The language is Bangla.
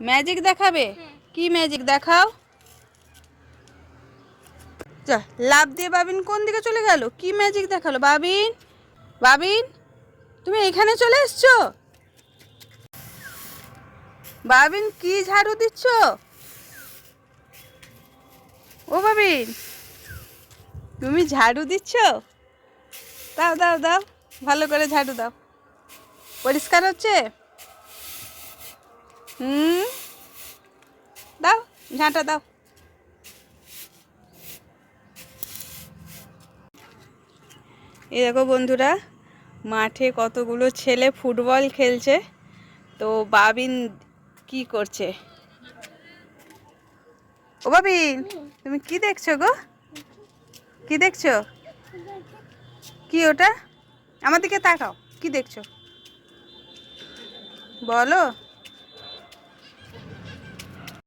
ম্যাজিক দেখাবে? কি ম্যাজিক দেখাও। যা, লাভ দিয়ে বাবিন কোন দিকে চলে গেল? কি ম্যাজিক দেখাল? বাবিন? বাবিন? তুমি এখানে চলে এসছো? বাবিন, কি ঝাড়ু দিচ্ছ? ও বাবিন, তুমি ঝাড়ু দিচ্ছ? দাও দাও দাও, ভালো করে ঝাড়ু দাও। পরিষ্কার হচ্ছে? হুম দাও, ঝাঁটা দাও। এই দেখো বন্ধুরা, মাঠে কতগুলো ছেলে ফুটবল খেলছে, তো বাবিন কি করছে? ও বাবিন, তুমি কি দেখছ গো? কি দেখছ? কি ওটা? আমার দিকে তাকাও, কি দেখছ? বলো।